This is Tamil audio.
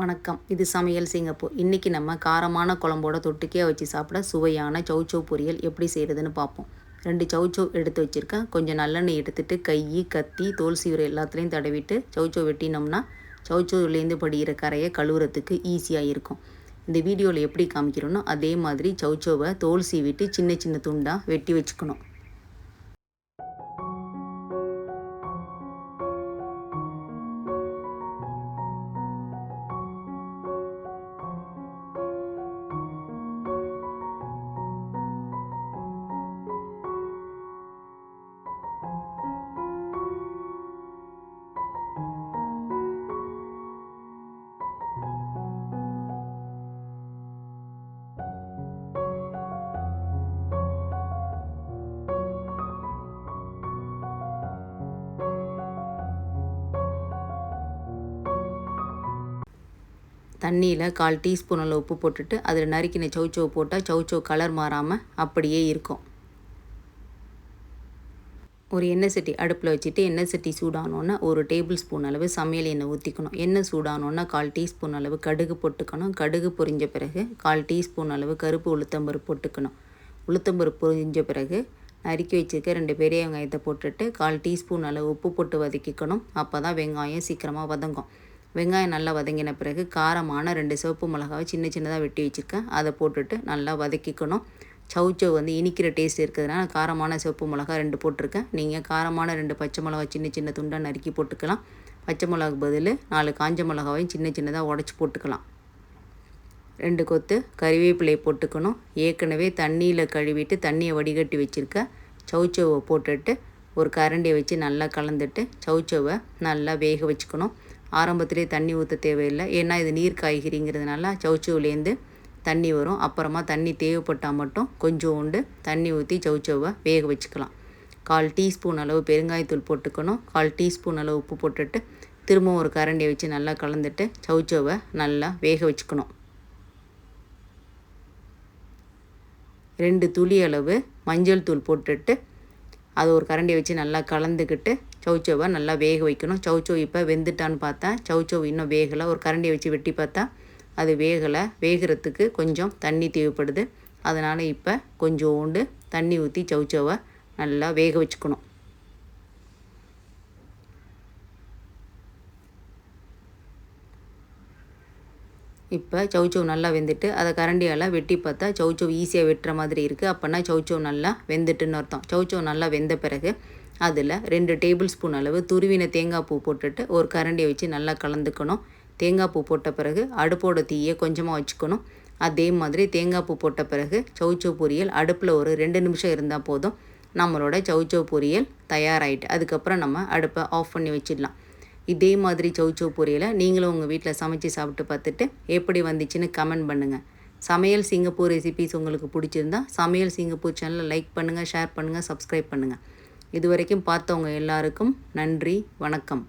வணக்கம். இது சமையல் சிங்கப்பூர். இன்றைக்கி நம்ம காரமான குழம்போட தொட்டுக்கே வச்சு சாப்பிட சுவையான சௌச்சௌ பொரியல் எப்படி செய்கிறதுன்னு பார்ப்போம். ரெண்டு சௌச்சௌ எடுத்து வச்சுருக்கேன். கொஞ்சம் நல்லெண்ணெய் எடுத்துகிட்டு கை கத்தி தோல் சீவுரை எல்லாத்துலேயும் தடவிட்டு சௌச்சௌ வெட்டினோம்னா சௌச்சௌலேருந்து படிகிற கரையை கழுவுறதுக்கு ஈஸியாக இருக்கும். இந்த வீடியோவில் எப்படி காமிக்கிறோன்னா அதே மாதிரி சவுச்சோவை தோல் சீவிட்டு சின்ன சின்ன துண்டாக வெட்டி வச்சுக்கணும். தண்ணியில் கால் டீஸ்பூன் அளவு உப்பு போட்டுட்டு அதில் நறுக்கின சௌச்சோ போட்டால் சௌச்சோ கலர் மாறாமல் அப்படியே இருக்கும். ஒரு எண்ணெய் சட்டி அடுப்பில் வச்சுட்டு எண்ணெய் சட்டி சூடானோன்னா ஒரு டேபிள் ஸ்பூன் அளவு சமையல் எண்ணெய் ஊற்றிக்கணும் எண்ணெய் சூடானோன்னா கால் டீஸ்பூன் அளவு கடுகு போட்டுக்கணும். கடுகு பொரிஞ்ச பிறகு கால் டீஸ்பூன் அளவு கருப்பு உளுத்தம்பருப்பு போட்டுக்கணும். உளுத்தம்பருப்பு பொரிஞ்ச பிறகு நறுக்கி வச்சுருக்க ரெண்டு பெரிய வெங்காயத்தை போட்டுட்டு கால் டீஸ்பூன் அளவு உப்பு போட்டு வதக்கிக்கணும். அப்போ தான் வெங்காயம் சீக்கிரமாக வதங்கும். வெங்காயம் நல்லா வதங்கின பிறகு காரமான ரெண்டு சிவப்பு மிளகாவை சின்ன சின்னதாக வெட்டி வச்சுருக்கேன். அதை போட்டுட்டு நல்லா வதக்கிக்கணும். சவுச்சவ் வந்து இனிக்கிற டேஸ்ட் இருக்கிறதுனால காரமான சிவப்பு மிளகா ரெண்டு போட்டிருக்கேன். நீங்கள் காரமான ரெண்டு பச்சை மிளகா சின்ன சின்ன துண்டாக நறுக்கி போட்டுக்கலாம். பச்சை மிளகாக்கு பதில் நாலு காஞ்ச மிளகாவையும் சின்ன சின்னதாக உடச்சி போட்டுக்கலாம். ரெண்டு கொத்து கறிவேப்பிலையை போட்டுக்கணும். ஏற்கனவே தண்ணியில் கழுவிட்டு தண்ணியை வடிகட்டி வச்சுருக்க சவுச்சவை போட்டுட்டு ஒரு கரண்டியை வச்சு நல்லா கலந்துட்டு சவுச்சவை நல்லா வேக வச்சுக்கணும். ஆரம்பத்திலே தண்ணி ஊற்ற தேவையில்லை. ஏன்னா இது நீர் காய்கறிங்கிறதுனால சவுச்சவுலேருந்து தண்ணி வரும். அப்புறமா தண்ணி தேவைப்பட்டால் மட்டும் கொஞ்சோண்டு தண்ணி ஊற்றி சவுச்சவை வேக வச்சுக்கலாம். கால் டீஸ்பூன் அளவு பெருங்காயத்தூள் போட்டுக்கணும். கால் டீஸ்பூன் அளவு உப்பு போட்டுட்டு திரும்பவும் ஒரு கரண்டியை வச்சு நல்லா கலந்துட்டு சவுச்சவை நல்லா வேக வச்சுக்கணும். ரெண்டு துளி அளவு மஞ்சள் தூள் போட்டுட்டு அது ஒரு கரண்டியை வச்சு நல்லா கலந்துக்கிட்டு சவுச்சவை நல்லா வேக வைக்கணும். சவுச்சோ இப்போ வெந்துட்டான்னு பார்த்தா சவுச்சோ இன்னும் வேகலை. ஒரு கரண்டியை வச்சு வெட்டி பார்த்தா அது வேகலை. வேகிறதுக்கு கொஞ்சம் தண்ணி தேவைப்படுது. அதனால் இப்போ கொஞ்சோண்டு தண்ணி ஊற்றி சவுச்சவை நல்லா வேக வச்சுக்கணும். இப்போ சவுச்சவ் நல்லா வெந்துட்டு அதை கரண்டியால் வெட்டி பார்த்தா சவுச்சவ் ஈஸியாக வெட்டுற மாதிரி இருக்குது அப்போனா சவுச்சவ் நல்லா வெந்துட்டுன்னு அர்த்தம். சவுச்சவ் நல்லா வெந்த பிறகு அதில் ரெண்டு டேபிள் ஸ்பூன் அளவு துருவின தேங்காய் பூ போட்டுட்டு ஒரு கரண்டியை வச்சு நல்லா கலந்துக்கணும். தேங்காய் பூ போட்ட பிறகு அடுப்போட தீயை கொஞ்சமாக வச்சுக்கணும். அதே மாதிரி தேங்காய் பூ போட்ட பிறகு சவுச்சோ பொரியல் அடுப்பில் ஒரு ரெண்டு நிமிஷம் இருந்தால் போதும். நம்மளோட சவுச்சோ பொரியல் தயாராகிட்டு அதுக்கப்புறம் நம்ம அடுப்பை ஆஃப் பண்ணி வச்சிடலாம். இதே மாதிரி சவுச்சோ பொரியலை நீங்களும் உங்கள் வீட்டில் சமைச்சு சாப்பிட்டு பார்த்துட்டு எப்படி வந்துச்சுன்னு கமெண்ட் பண்ணுங்கள் சமையல் சிங்கப்பூர் ரெசிபிஸ் உங்களுக்கு பிடிச்சிருந்தா சமையல் சிங்கப்பூர் சேனலை லைக் பண்ணுங்கள் ஷேர் பண்ணுங்கள் சப்ஸ்கிரைப் பண்ணுங்கள் இது வரைக்கும் பார்த்தவங்க எல்லாருக்கும் நன்றி வணக்கம்.